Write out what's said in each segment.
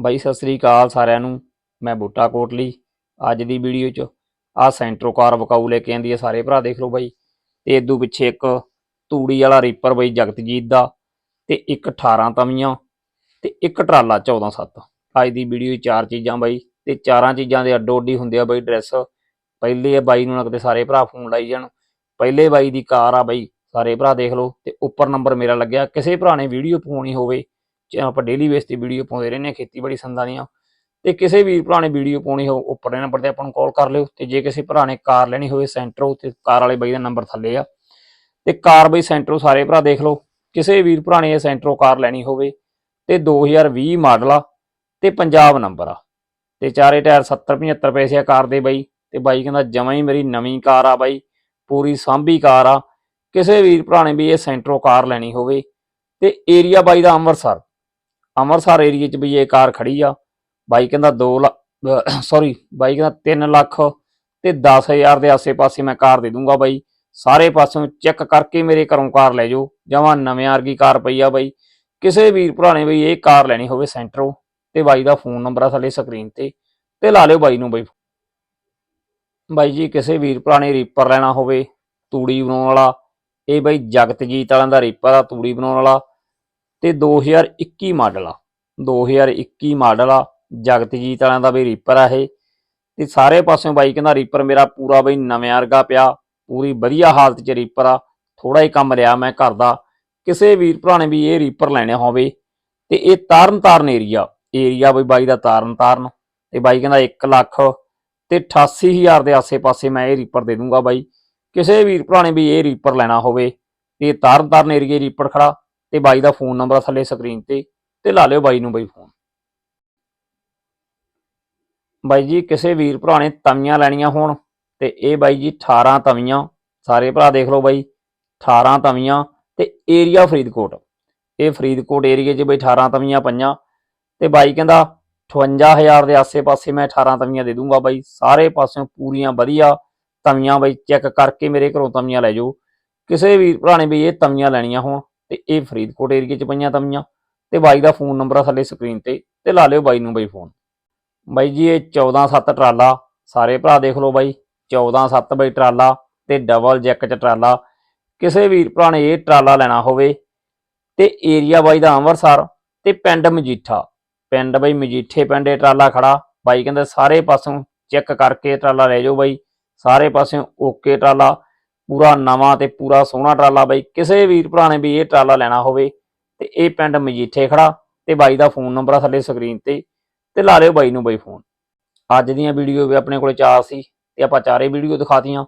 ਬਾਈ, ਸਤਿ ਸ੍ਰੀ ਅਕਾਲ ਸਾਰਿਆਂ ਨੂੰ। ਮੈਂ ਬੂਟਾ ਕੋਟਲੀ। ਅੱਜ ਦੀ ਵੀਡੀਓ 'ਚ ਆ ਸੈਂਟਰੋ ਕਾਰ ਵਕਾਊ ਲੈ ਕੇ ਆਂਦੀ ਹੈ ਸਾਰੇ ਭਰਾ, ਦੇਖ ਲਓ ਬਾਈ। ਤੇ ਇਦੋਂ ਪਿੱਛੇ ਇੱਕ ਤੂੜੀ ਵਾਲਾ ਰੀਪਰ ਬਾਈ, ਜਗਤਜੀਤ ਦਾ ਤੇ ਇੱਕ 18 ਤਵੀਆਂ ਤੇ ਇੱਕ ਟਰਾਲਾ 14 7 ਅੱਜ ਦੀ ਵੀਡੀਓ 'ਚ ਚਾਰ ਚੀਜ਼ਾਂ ਬਾਈ ਤੇ ਚਾਰਾਂ ਚੀਜ਼ਾਂ ਦੇ ਅੱਡੋ ਅੱਡੀ ਹੁੰਦੇ ਆ ਬਾਈ ਡਰੈਸ। ਪਹਿਲੇ ਆ ਬਾਈ ਨੂੰ ਨਾ ਕਿਤੇ ਸਾਰੇ ਭਰਾ ਫੋਨ ਲਾਈ ਜਾਣ। ਪਹਿਲੇ ਬਾਈ ਦੀ ਕਾਰ ਆ ਬਾਈ, ਸਾਰੇ ਭਰਾ ਦੇਖ ਲਓ। ਤੇ ਉੱਪਰ ਨੰਬਰ ਮੇਰਾ ਲੱਗਿਆ। ਕਿਸੇ ਭਰਾ ਨੇ ਵੀਡੀਓ ਪਾਉਣੀ ਹੋਵੇ ਆਪਾਂ ਡੇਲੀ ਬੇਸ ਤੇ ਵੀਡੀਓ ਪਾਉਂਦੇ ਰਹਿੰਦੇ ਹਾਂ, ਖੇਤੀਬਾੜੀ ਸੰਦਾਂ ਦੀਆਂ। ਤੇ ਕਿਸੇ ਵੀ ਭਰਾ ਨੇ ਵੀਡੀਓ ਪਾਉਣੀ ਹੋ ਉੱਪਰ ਦੇ ਨੰਬਰ ਤੇ ਆਪਾਂ ਨੂੰ ਕਾਲ ਕਰ ਲਿਓ। ਤੇ ਜੇ ਕਿਸੇ ਭਰਾ ਨੇ ਕਾਰ ਲੈਣੀ ਹੋਵੇ ਸੈਂਟਰੋ ਤੇ ਕਾਰ ਵਾਲੇ ਬਾਈ ਦਾ ਨੰਬਰ ਥੱਲੇ ਆ। ਤੇ ਕਾਰ ਬਾਈ ਸੈਂਟਰੋ ਸਾਰੇ ਭਰਾ ਦੇਖ ਲਓ। ਕਿਸੇ ਵੀਰ ਭਰਾ ਨੇ ਇਹ ਸੈਂਟਰੋ ਕਾਰ ਲੈਣੀ ਹੋਵੇ, ਤੇ 2020 ਮਾਡਲ ਆ, ਤੇ ਪੰਜਾਬ ਨੰਬਰ ਆ। ਤੇ ਚਾਰੇ ਟਾਇਰ 70 75 ਪੈਸੇ ਆ ਕਾਰ ਦੇ ਬਾਈ। ਤੇ ਬਾਈ ਕਹਿੰਦਾ, ਜਮਾਂ ਹੀ ਮੇਰੀ ਨਵੀਂ ਕਾਰ ਆ ਬਾਈ, ਪੂਰੀ ਸਾਂਭੀ ਕਾਰ ਆ। ਕਿਸੇ ਵੀਰ ਭਰਾ ਨੇ ਵੀ ਇਹ ਸੈਂਟਰੋ ਕਾਰ ਲੈਣੀ ਹੋਵੇ। ਤੇ ਏਰੀਆ ਬਾਈ ਦਾ ਅੰਮ੍ਰਿਤਸਰ। ਅੰਮ੍ਰਿਤਸਰ ਏਰੀਏ 'ਚ ਵੀ ਇਹ ਕਾਰ ਖੜੀ ਆ। ਬਾਈ ਕਹਿੰਦਾ 2 ਲੱਖ ਸੌਰੀ ਬਾਈ ਕਹਿੰਦਾ 3 ਲੱਖ ਤੇ 10000 ਦੇ ਆਸੇ-ਪਾਸੇ ਮੈਂ ਕਾਰ ਦੇ ਦੂੰਗਾ ਬਾਈ। ਸਾਰੇ ਪਾਸੋਂ ਚੈੱਕ ਕਰਕੇ ਮੇਰੇ ਘਰੋਂ ਕਾਰ ਲੈ ਜਾਓ। ਜਮਾਂ ਨਵੇਂ ਵਰਗੀ ਕਾਰ ਪਈ ਆ ਬਾਈ। ਕਿਸੇ ਵੀਰ ਭਰਾ ਨੇ ਬਈ ਇਹ ਕਾਰ ਲੈਣੀ ਹੋਵੇ ਸੈਂਟਰੋ ਤੇ ਬਾਈ ਦਾ ਫੋਨ ਨੰਬਰ ਆ ਸਾਡੇ ਸਕਰੀਨ ਤੇ ਤੇ ਲਾ ਲਿਓ ਬਾਈ ਨੂੰ ਬਾਈ। ਬਾਈ ਜੀ, ਕਿਸੇ ਵੀਰ ਭਰਾ ਨੇ ਰੀਪਰ ਲੈਣਾ ਹੋਵੇ, ਤੂੜੀ ਬਣਾਉਣ ਵਾਲਾ, ਇਹ ਬਾਈ ਜਗਤਜੀਤ ਵਾਲਿਆਂ ਦਾ ਰੀਪਰ ਆ, ਤੂੜੀ ਬਣਾਉਣ ਵਾਲਾ। ਤੇ 2021 ਮਾਡਲ ਆ। 2021 ਮਾਡਲ ਆ, ਜਗਤਜੀਤ ਵਾਲਿਆਂ ਦਾ ਵੀ ਰੀਪਰ ਆ ਇਹ। ਤੇ ਸਾਰੇ ਪਾਸਿਓਂ ਬਾਈ ਕਹਿੰਦਾ ਰੀਪਰ ਮੇਰਾ ਪੂਰਾ ਬਈ ਨਵੇਂ ਵਰਗਾ ਪਿਆ, ਪੂਰੀ ਵਧੀਆ ਹਾਲਤ 'ਚ ਰੀਪਰ ਆ ਥੋੜਾ ਹੀ ਕੰਮ ਲਿਆ ਮੈਂ ਘਰ ਦਾ। ਕਿਸੇ ਵੀਰ ਭਰਾ ਨੇ ਵੀ ਇਹ ਰੀਪਰ ਲੈਣਾ ਹੋਵੇ। ਤੇ ਇਹ ਤਾਰਨ ਤਾਰਨ ਏਰੀਆ ਏਰੀਆ ਬਈ ਬਾਈ ਦਾ ਤਾਰਨ ਤਾਰਨ ਤੇ ਬਾਈ ਕਹਿੰਦਾ 1 ਲੱਖ ਤੇ 88000 ਦੇ ਆਸੇ-ਪਾਸੇ ਮੈਂ ਇਹ ਰੀਪਰ ਦੇ ਦੂੰਗਾ ਬਾਈ। ਕਿਸੇ ਵੀਰ ਭਰਾ ਨੇ ਵੀ ਇਹ ਰੀਪਰ ਲੈਣਾ ਹੋਵੇ, ਤੇ ਇਹ ਤਾਰਨ ਤਾਰਨ ਏਰੀਏ ਰੀਪਰ ਖੜਾ। ਤੇ ਬਾਈ ਦਾ ਫੋਨ ਨੰਬਰ ਆ ਥੱਲੇ ਸਕਰੀਨ ਤੇ ਤੇ ਲਾ ਲਿਓ ਬਾਈ ਨੂੰ ਬਾਈ ਫੋਨ। ਬਾਈ ਜੀ, ਕਿਸੇ ਵੀਰ ਭਰਾ ਨੇ ਤਵੀਆਂ ਲੈਣੀਆਂ ਹੋਣ, ਤੇ ਇਹ ਬਾਈ ਜੀ 18 ਤਵੀਆਂ, ਸਾਰੇ ਭਰਾ ਦੇਖ ਲਓ ਬਾਈ 18 ਤਵੀਆਂ ਤੇ ਏਰੀਆ ਫਰੀਦਕੋਟ। ਇਹ ਫਰੀਦਕੋਟ ਏਰੀਏ 'ਚ ਬਈ 18 ਤਵੀਆਂ ਪੰਜਾਂ ਤੇ ਬਾਈ ਕਹਿੰਦਾ 58000 ਦੇ ਆਸੇ-ਪਾਸੇ ਮੈਂ 18 ਤਵੀਆਂ ਦੇ ਦੂੰਗਾ ਬਾਈ। ਸਾਰੇ ਪਾਸਿਓਂ ਪੂਰੀਆਂ ਵਧੀਆ ਤਵੀਆਂ ਬਾਈ, ਚੈੱਕ ਕਰਕੇ ਮੇਰੇ ਘਰੋਂ ਤਵੀਆਂ ਲੈ ਜਾਓ। ਕਿਸੇ ਵੀਰ ਭਰਾ ਨੇ ਵੀ ਇਹ ਤਵੀਆਂ ਲੈਣੀਆਂ ਹੋਣ ਤੇ ਇਹ ਫਰੀਦਕੋਟ ਏਰੀਏ 'ਚ ਪਈਆਂ ਤਵੀਆਂ ਤੇ ਬਾਈ ਦਾ ਫੋਨ ਨੰਬਰ ਆ ਥੱਲੇ ਸਕਰੀਨ ਤੇ ਤੇ ਲਾ ਲਿਓ ਬਾਈ ਨੂੰ ਬਾਈ ਫੋਨ ਬਾਈ ਜੀ, ਇਹ 14-7 ਟਰਾਲਾ, ਸਾਰੇ ਭਰਾ ਦੇਖ ਲਓ ਬਾਈ 14-7 ਬਾਈ ਟਰਾਲਾ ਤੇ ਡਬਲ ਜੈਕ 'ਚ ਟਰਾਲਾ। ਕਿਸੇ ਵੀਰ ਭਰਾ ਨੇ ਇਹ ਟਰਾਲਾ ਲੈਣਾ ਹੋਵੇ ਤੇ ਏਰੀਆ ਬਾਈ ਦਾ ਅੰਮ੍ਰਿਤਸਰ ਤੇ ਪਿੰਡ ਮਜੀਠਾ। ਪਿੰਡ ਬਾਈ ਮਜੀਠੇ ਪਿੰਡ ਇਹ ਟਰਾਲਾ ਖੜਾ। ਬਾਈ ਕਹਿੰਦੇ ਸਾਰੇ ਪਾਸੋਂ ਚੈੱਕ ਕਰਕੇ ਟਰਾਲਾ ਲੈ ਜਾਓ ਬਾਈ। ਸਾਰੇ ਪਾਸਿਓਂ ਓਕੇ ਟਰਾਲਾ। ਪੂਰਾ ਨਵਾਂ ਤੇ ਪੂਰਾ ਸੋਹਣਾ ਟਰਾਲਾ ਬਾਈ, ਕਿਸੇ ਵੀਰ ਭਰਾ ਨੇ ਵੀ ਇਹ ਟਰਾਲਾ ਲੈਣਾ ਹੋਵੇ ਤੇ ਇਹ ਪਿੰਡ ਮਜੀਠੇ ਖੜਾ ਤੇ ਬਾਈ ਦਾ ਫੋਨ ਨੰਬਰ ਆ ਥੱਲੇ ਸਕਰੀਨ ਤੇ ਤੇ ਲਾ ਲਿਓ ਬਾਈ ਨੂੰ ਬਾਈ ਫੋਨ। ਅੱਜ ਦੀਆਂ ਵੀਡੀਓ ਵੀ ਆਪਣੇ ਕੋਲ ਚਾਰ ਸੀ ਤੇ ਆਪਾਂ ਚਾਰੇ ਵੀਡੀਓ ਦਿਖਾਤੀਆਂ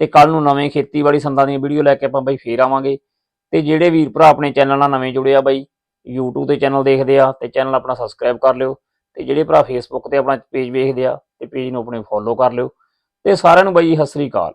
ਤੇ ਕੱਲ ਨੂੰ ਨਵੇਂ ਖੇਤੀਬਾੜੀ ਸੰਦਾਂ ਦੀਆਂ ਵੀਡੀਓ ਲੈ ਕੇ ਆਪਾਂ ਬਾਈ ਫੇਰ ਆਵਾਂਗੇ ਤੇ ਜਿਹੜੇ ਵੀਰ ਭਰਾ ਆਪਣੇ ਚੈਨਲ ਨਾਲ ਨਵੇਂ ਜੁੜੇ ਆ ਬਾਈ, YouTube ਤੇ ਚੈਨਲ ਦੇਖਦੇ ਆ ਤੇ ਚੈਨਲ ਆਪਣਾ ਸਬਸਕ੍ਰਾਈਬ ਕਰ ਲਿਓ ਤੇ ਜਿਹੜੇ ਭਰਾ Facebook ਤੇ ਆਪਣਾ ਪੇਜ ਵੇਖਦੇ ਆ ਤੇ ਪੇਜ ਨੂੰ ਆਪਣੇ ਫੋਲੋ ਕਰ ਲਿਓ ਤੇ ਸਾਰਿਆਂ ਨੂੰ ਬਾਈ ਸਤਿ ਸ੍ਰੀ ਅਕਾਲ।